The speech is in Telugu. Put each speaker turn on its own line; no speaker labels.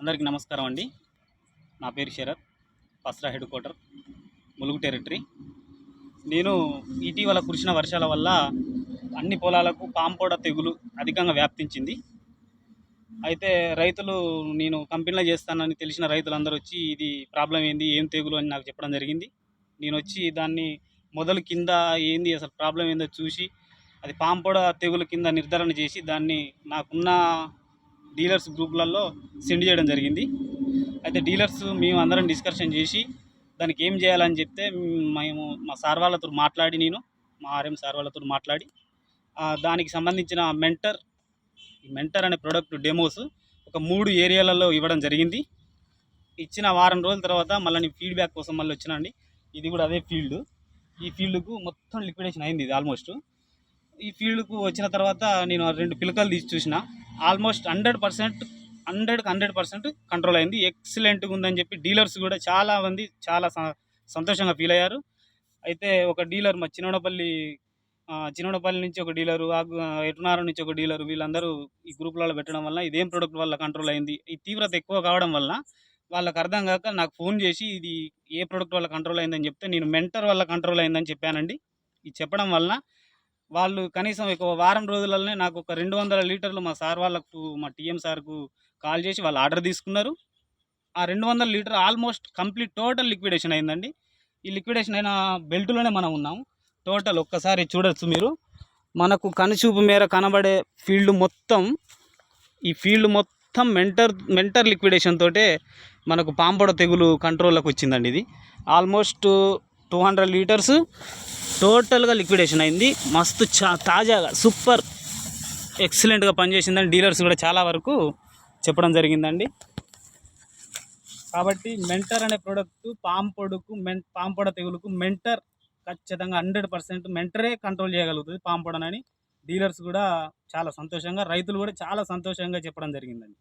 అందరికీ నమస్కారం అండి. నా పేరు Sharath Pasra head quarter Mulugu territory. నేను ఇటీవల కురిసిన వర్షాల వల్ల అన్ని పొలాలకు పాంపోడ తెగులు అధికంగా వ్యాప్తించింది. అయితే రైతులు నేను కంపెనీలో చేస్తానని తెలిసిన రైతులందరూ వచ్చి ఇది ప్రాబ్లం ఏంది ఏం తెగులు అని నాకు చెప్పడం జరిగింది. నేను వచ్చి దాన్ని మొదలు కింద ఏంది అసలు ప్రాబ్లం ఏందో చూసి అది పాంపోడ తెగులు కింద నిర్ధారణ చేసి దాన్ని నాకున్న డీలర్స్ గ్రూప్లలో సెండ్ చేయడం జరిగింది. అయితే డీలర్స్ మేము అందరం డిస్కషన్ చేసి దానికి ఏం చేయాలని చెప్తే మేము మా సార్ వాళ్ళతో మాట్లాడి నేను మా ఆర్ఎం సార్ వాళ్ళతో మాట్లాడి దానికి సంబంధించిన మెంటర్ ఈ మెంటర్ అనే ప్రోడక్ట్ డెమోస్ ఒక మూడు ఏరియాలలో ఇవ్వడం జరిగింది. ఇచ్చిన వారం రోజుల తర్వాత మళ్ళీ నేను ఫీడ్బ్యాక్ కోసం మళ్ళీ వచ్చినండి ఇది కూడా అదే ఫీల్డ్ ఈ ఫీల్డ్కు మొత్తం లిక్విడేషన్ అయింది ఇది ఆల్మోస్ట్ ఈ ఫీల్డ్కు వచ్చిన తర్వాత నేను ఆ రెండు పిలకలు తీసి చూసిన. ఆల్మోస్ట్ హండ్రెడ్ పర్సెంట్ హండ్రెడ్కి హండ్రెడ్ పర్సెంట్ కంట్రోల్ అయింది. ఎక్సలెంట్గా ఉందని చెప్పి డీలర్స్ కూడా చాలా మంది చాలా స- సంతోషంగా ఫీల్ అయ్యారు. అయితే ఒక డీలర్ మా చిన్నోడపల్లి ఆ, చిన్నోడపల్లి నుంచి ఒక డీలరు ఎటునారం నుంచి ఒక డీలరు వీళ్ళందరూ ఈ గ్రూప్లలో పెట్టడం వల్ల ఇదేం ప్రోడక్ట్ వల్ల కంట్రోల్ అయింది. ఈ తీవ్రత ఎక్కువ కావడం వల్ల వాళ్ళకి అర్థం కాక నాకు ఫోన్ చేసి ఇది ఏ ప్రోడక్ట్ వల్ల కంట్రోల్ అయిందని చెప్తే నేను మెంటర్ వల్ల కంట్రోల్ అయిందని చెప్పానండి. ఇది చెప్పడం వల్ల వాళ్ళు కనీసం ఒక వారం రోజులలోనే నాకు ఒక రెండు వందల లీటర్లు మా సార్ వాళ్ళకు మా టీఎం సార్కు కాల్ చేసి వాళ్ళు ఆర్డర్ తీసుకున్నారు. ఆ రెండు వందల litre almost complete total liquidation అయిందండి. ఈ లిక్విడేషన్ అయిన బెల్ట్లోనే మనం ఉన్నాం టోటల్ ఒక్కసారి చూడొచ్చు మీరు. మనకు కనుచూపు మేర కనబడే ఫీల్డ్ మొత్తం ఈ ఫీల్డ్ మొత్తం మెంటర్ మెంటర్ లిక్విడేషన్ తోటే మనకు పాంపొడ తెగులు కంట్రోల్లోకి వచ్చిందండి ఇది. ఆల్మోస్ట్ టూ హండ్రెడ్ లీటర్స్ టోటల్గా లిక్విడేషన్ అయింది. మస్తు చా తాజాగా సూపర్ ఎక్సలెంట్గా పనిచేసిందని డీలర్స్ కూడా చాలా వరకు చెప్పడం జరిగిందండి. కాబట్టి మెంటర్ అనే ప్రోడక్ట్ పాంపొడుకు మెం పాంపొడ తెగులుకు మెంటర్ ఖచ్చితంగా హండ్రెడ్ పర్సెంట్ మెంటరే కంట్రోల్ చేయగలుగుతుంది పాంపొడనని డీలర్స్ కూడా చాలా సంతోషంగా రైతులు కూడా చాలా సంతోషంగా చెప్పడం జరిగిందండి.